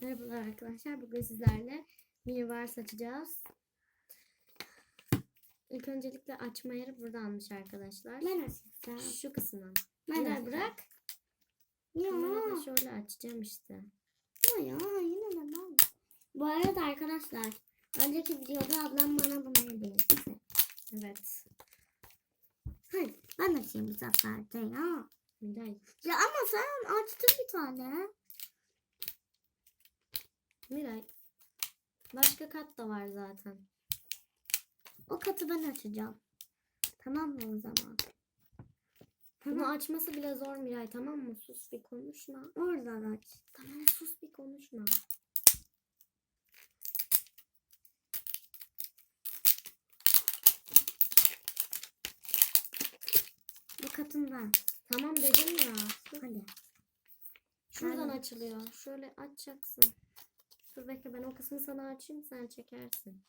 Merhabalar arkadaşlar. Bugün sizlerle mini vars açacağız. İlk öncelikle açma yeri burada almış arkadaşlar. Ben açacağım. Şu kısmı. Ben bırak. Ya. Şöyle açacağım işte. Ya ya yine de ben. Bu arada arkadaşlar önceki videoda ablam bana bunu hediye. Evet. Hayır ben açayım bu sefer de ya. Ya ama sen açtın bir tane. Miray. Başka kat da var zaten. O katı ben açacağım. Tamam mı o zaman? Bunu açması bile zor Miray tamam mı? Sus bir konuşma. Oradan aç. Tamam sus bir konuşma. Bu katın ben. Tamam dedim ya. Hadi. Şuradan Ben- açılıyor. Şöyle açacaksın. Dur bekle ben o kısmı sana açayım sen çekersin.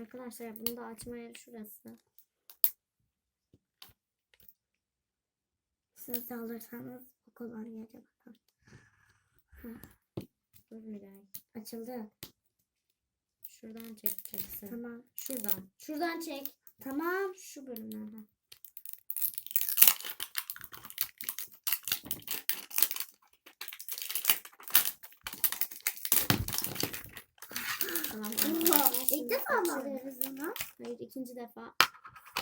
Arkadaşlar bunu da açma yeri şurası. Siz de alırsanız bu kolonyaya bakın. Dur Miray. Açıldı. Şuradan çekeceksin. Tamam. Şuradan. Şuradan çek. Tamam. Şu bölümden. Tamam. Oha, alıyoruz bunu? Hayır ikinci defa.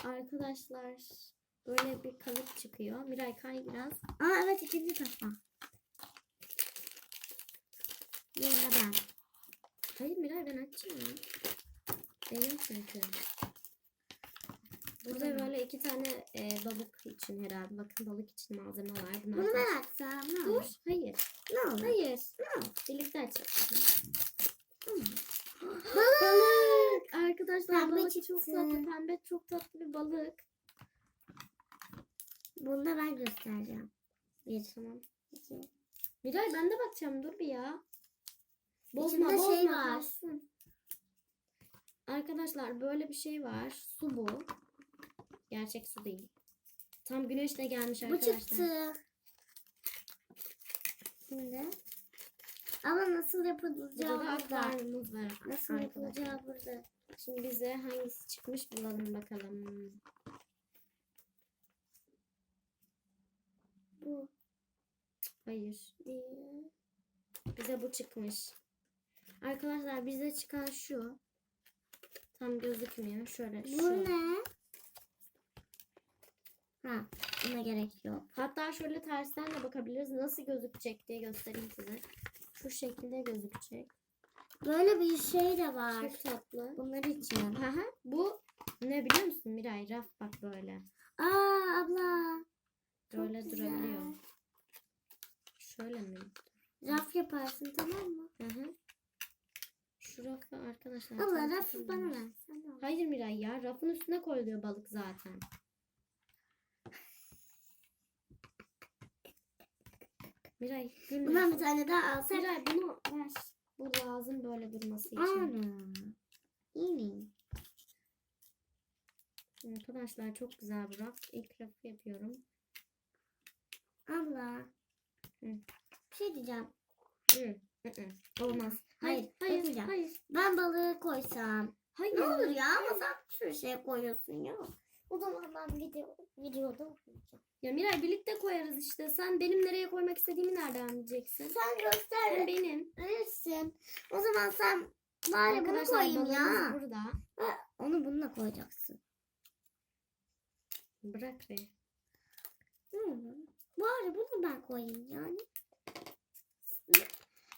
Arkadaşlar böyle bir kalıp çıkıyor. Miray kay biraz. Aa evet ikinci defa. Yine ben. Hayır Miray ben açayım. Benim çünkü. Burada Tamam. böyle iki tane e, balık için herhalde. Bakın balık için malzeme var. Bunlar Bunu ben açsam ne Dur. olur? Hayır. Ne olur? Hayır. Ne olur? Birlikte açalım. Balık. Arkadaşlar Pembe balık çıktı. tatlı. Pembe çok tatlı bir balık. Bunu da ben göstereceğim. Bir. Tamam. iki. Miray ben de bakacağım. Dur bir ya. Bozma İçinde bozma. şey var. kalsın. Arkadaşlar böyle bir şey var. Su bu. Gerçek su değil. Tam güneşle gelmiş Bu arkadaşlar. çıktı. Şimdi. Ama nasıl yapılacağı Burada. Nasıl yapılacağı burada. Şimdi bize hangisi çıkmış bulalım bakalım. Bu. Hayır. Bize bu çıkmış. Arkadaşlar bize çıkan şu. Tam gözükmüyor. Şöyle Bu şu. ne? Ha, buna gerek yok. Hatta şöyle tersten de bakabiliriz. Nasıl gözükecek diye göstereyim size. Şu şekilde gözükecek. Böyle bir şey de var. Çok tatlı. Bunlar için. Hı hı. Bu ne biliyor musun Miray? Raf bak böyle. Aa abla. Çok Böyle güzel. durabiliyor. Şöyle mi? Raf yaparsın tamam mı? Hı hı. Şu rafı arkadaşlar. Abla tam rafı bana ver. Hayır Miray ya. Rafın üstüne koyuluyor balık zaten. Miray gülme. Bundan bir tane daha alsak. Miray bunu ver. Bu lazım böyle durması için. Ana. İyi. Arkadaşlar çok güzel bir raf. İlk rafı yapıyorum. Abla. Hı. Bir şey diyeceğim. Hı, hı hı. Olmaz. Hayır, hayır, yapmayacağım. hayır. Ben balığı koysam. Hayır. Ne olur ya ama sen sürü şey koyuyorsun ya. O zaman ben video, videoda okuyacağım. Ya Miray birlikte koyarız işte. Sen benim nereye koymak istediğimi nereden bileceksin? Sen Sen göster. benim. Verirsin. O zaman sen bari bunu Arkadaşlar koyayım balığımız ya. burada. Ha, Onu bununla koyacaksın. Bırak be. Hı. Bari bunu ben koyayım yani.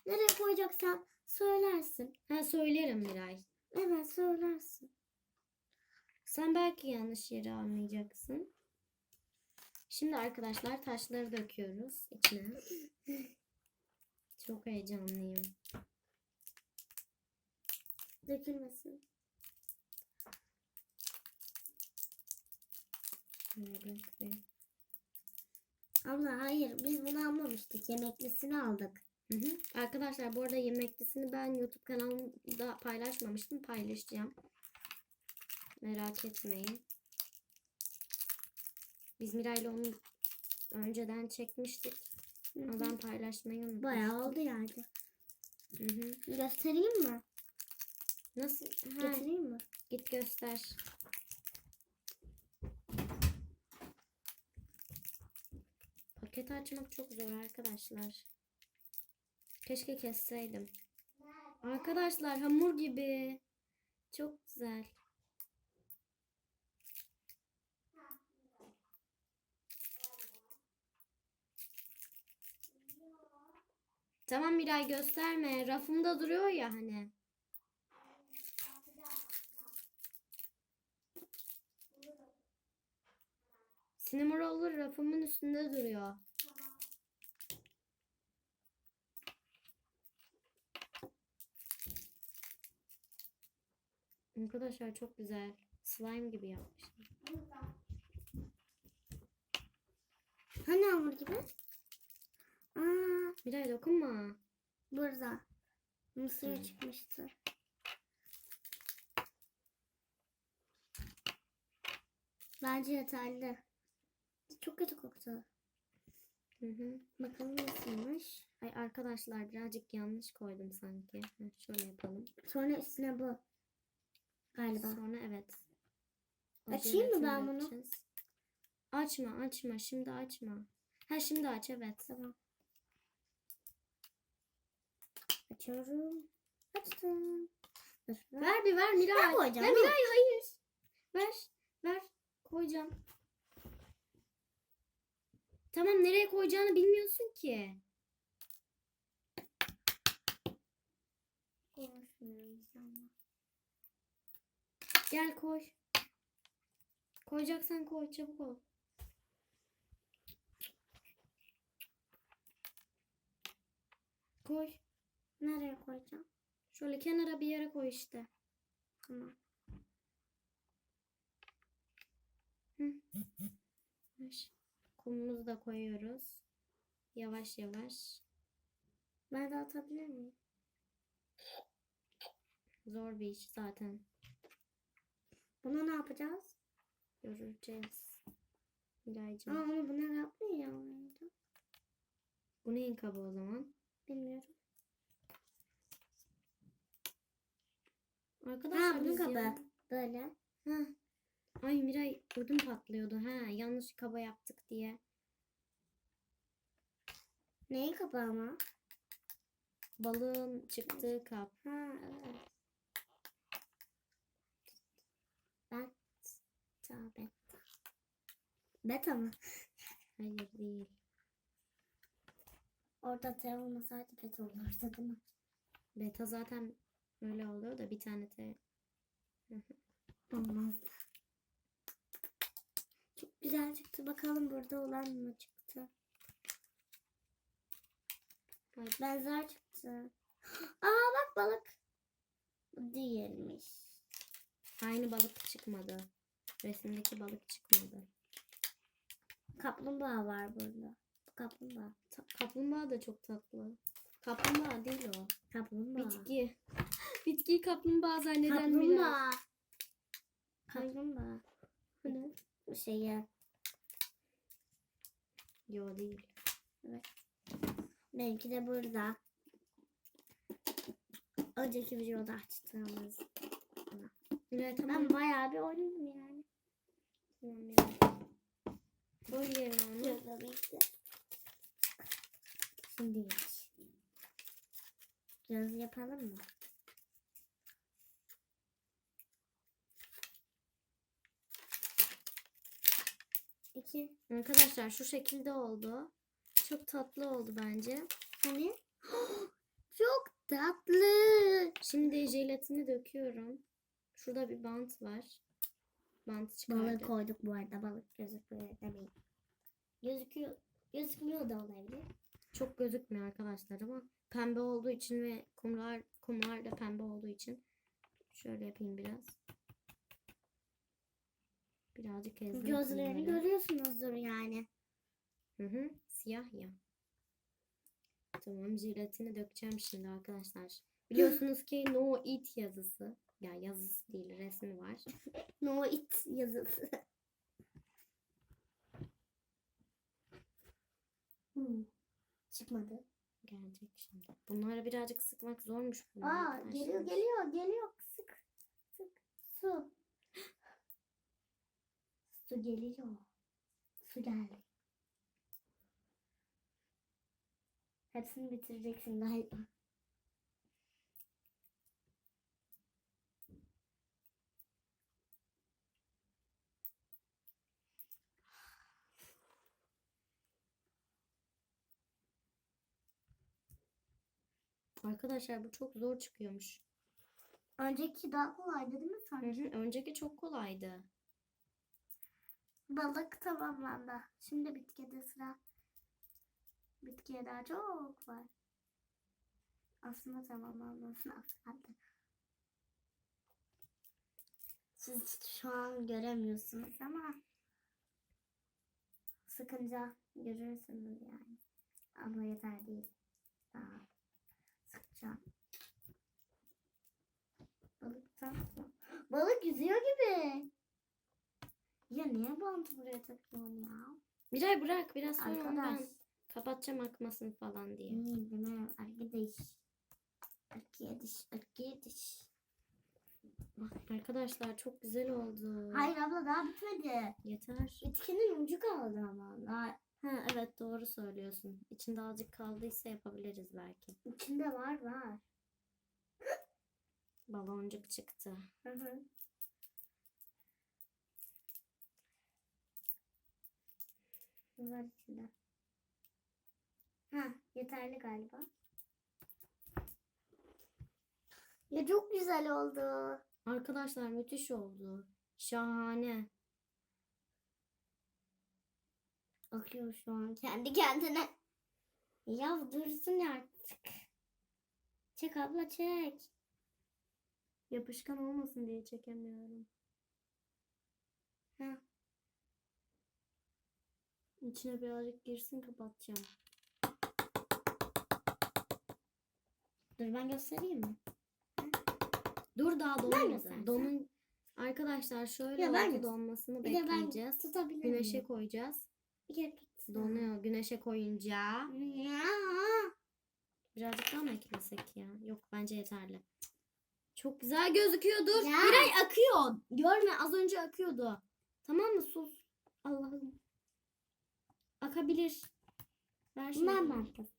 Nereye koyacaksan söylersin. Ha söylerim Miray. Evet söylersin. Sen belki yanlış yere almayacaksın. Şimdi arkadaşlar taşları döküyoruz içine. Çok heyecanlıyım. Dökülmesin. Abla hayır biz bunu almamıştık. Yemeklisini aldık. Hı hı. Arkadaşlar bu arada yemeklisini ben YouTube kanalımda paylaşmamıştım. Paylaşacağım. Merak etmeyin. Biz Miray'la onu önceden çekmiştik. Ama ben paylaşmayı unutmuştum. Bayağı oldu yani. Hı hı. Göstereyim mi? Nasıl? Ha, Getireyim mi? git göster. Paketi açmak çok zor arkadaşlar. Keşke kesseydim. Arkadaşlar hamur gibi. Çok güzel. Tamam Miray gösterme. Rafımda duruyor ya hani. Sinema roller rafımın üstünde duruyor. Arkadaşlar çok güzel. Slime gibi yapmışlar. Hani hamur gibi? Aa, Miray dokunma. burada. Mısır Hmm. çıkmıştı. Bence yeterli. Çok kötü koktu. Hı hı. Bakalım nasılmış. Ay arkadaşlar birazcık yanlış koydum sanki. Heh, şöyle yapalım. Sonra üstüne bu. Galiba. Sonra evet. O Açayım mı ben bunu? dökeceğiz. Açma açma şimdi açma. Ha şimdi aç evet. Tamam. Açıyorum. Açtım. Dur. ver. Ver bir ver Miray. Ben koyacağım, Ya dur. Miray hayır. Ver. Ver. Koyacağım. Tamam nereye koyacağını bilmiyorsun ki. Gel koy. Koyacaksan koy çabuk ol. Koy. Nereye koyacağım? Şöyle kenara bir yere koy işte. Tamam. Kumumuzu da koyuyoruz. Yavaş yavaş. Ben de atabilir miyim? Zor bir iş zaten. Buna ne yapacağız? Göreceğiz. Aa, Miraycığım. onu buna muydu? Bu neyin kabı o zaman? Bilmiyorum. Arkadaşlar Ha bunun biz ya- Böyle. Ha. Ay Miray ödüm patlıyordu. Ha yanlış kaba yaptık diye. Neyin kabı ama? Balığın çıktığı kap. Ha evet. Ben tabi. Beta mı? Hayır değil. Orada T olmasaydı beta olurdu değil mi? Beta zaten öyle oluyor da bir tane de Olmazdı. Çok güzel çıktı. Bakalım burada olan mı çıktı? Ay, Benzer çıktı. Aa bak balık. Bu değilmiş. aynı balık çıkmadı. Resimdeki balık çıkmadı. Kaplumbağa var burada. Bu kaplumbağa. Ta- kaplumbağa da çok tatlı. Kaplumbağa değil o. Kaplumbağa. Bitki. Bitkiyi kaplumbağa zanneden. Kaplumbağa. Kaplumbağa. Bu ne? Bu şeyi. Yo değil. Benimki de burada. Önceki videoda açtığımız. Miray tamam. Ben bayağı bir oynadım yani. Yerine onu. Şurada bitti. Şimdi geç. Göz yapalım mı? İki. Arkadaşlar şu şekilde oldu. Çok tatlı oldu bence. Hani? Çok tatlı. Şimdi jelatini döküyorum. Şurada bir bant var. Bantı Balık çıkardık. koyduk bu arada. Balık gözükmüyor demeyin. Gözüküyor. Gözükmüyor da olabilir. Çok gözükmüyor arkadaşlar ama pembe olduğu için ve kumlar kumlar da pembe olduğu için şöyle yapayım biraz. Birazcık ezdim Gözlerini görüyorsunuzdur yani. Hı hı, siyah ya. Tamam jelatini dökeceğim şimdi arkadaşlar. Biliyorsunuz ki no eat yazısı. Ya yazısı değil resmi var. No it yazısı. Hmm. Çıkmadı. Gelecek şimdi. Bunları birazcık sıkmak zormuş. Aa arkadaşlar. geliyor geliyor geliyor. Sık. Sık. Su. Su geliyor. Su geldi. Hepsini bitireceksin galiba. Arkadaşlar bu çok zor çıkıyormuş. Önceki daha kolaydı değil mi Hı sanki? hı, Önceki çok kolaydı. Balık tamamlandı. Şimdi bitkide sıra. Bitkiye daha çok var. Aslında tamamlanmasına az kaldı. Siz şu an göremiyorsunuz ama sıkınca görürsünüz yani. Ama yeter değil. Daha sıkacağım. Balık tam- Balık yüzüyor gibi. Ya niye bantı buraya takıyorsun ya? Miray bırak biraz sonra Arkadaş. ben kapatacağım akmasın falan diye. İyi mi? Arkadaş. Arkadaş. Arkadaş. Arkadaşlar çok güzel oldu. Hayır abla daha bitmedi. Yeter. Bitkinin ucu kaldı ama. Daha Ha evet doğru söylüyorsun. İçinde azıcık kaldıysa yapabiliriz belki. içinde var var. Baloncuk çıktı. Hı hı. Var içinde. Ha yeterli galiba. Ya çok güzel oldu. Arkadaşlar müthiş oldu. Şahane. Akıyor şu an kendi kendine. Ya dursun artık. Çek abla çek. Yapışkan olmasın diye çekemiyorum. Ha. İçine birazcık girsin kapatacağım. Dur ben göstereyim mi? Dur daha donmadı. Donun Arkadaşlar şöyle Ya ben donmasını Bir ben bekleyeceğiz. tutabilir Güneşe miyim? koyacağız. Bir kere tut. Donuyor. Güneşe koyunca Ya. birazcık daha mı eklesek ya? Yok bence yeterli. Çok güzel gözüküyordur. Ya. Miray akıyor. Görme az önce akıyordu. Tamam mı? Sus. Allah'ım. Akabilir. Şunu. Bunlar markası.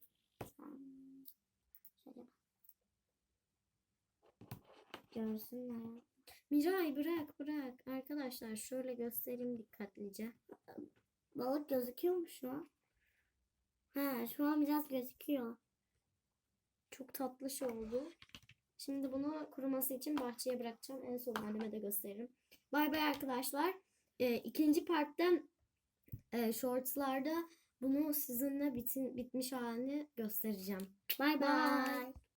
Şöyle. Görsünler. Miray bırak bırak. Arkadaşlar şöyle göstereyim dikkatlice. Balık gözüküyor mu şu an? Ha şu an biraz gözüküyor. Çok tatlış oldu. Şimdi bunu kuruması için bahçeye bırakacağım. En son anneme de gösteririm. Bay bay arkadaşlar. Ee, ikinci partta e, shortslarda bunu sizinle bitin, bitmiş halini göstereceğim. Bay bay.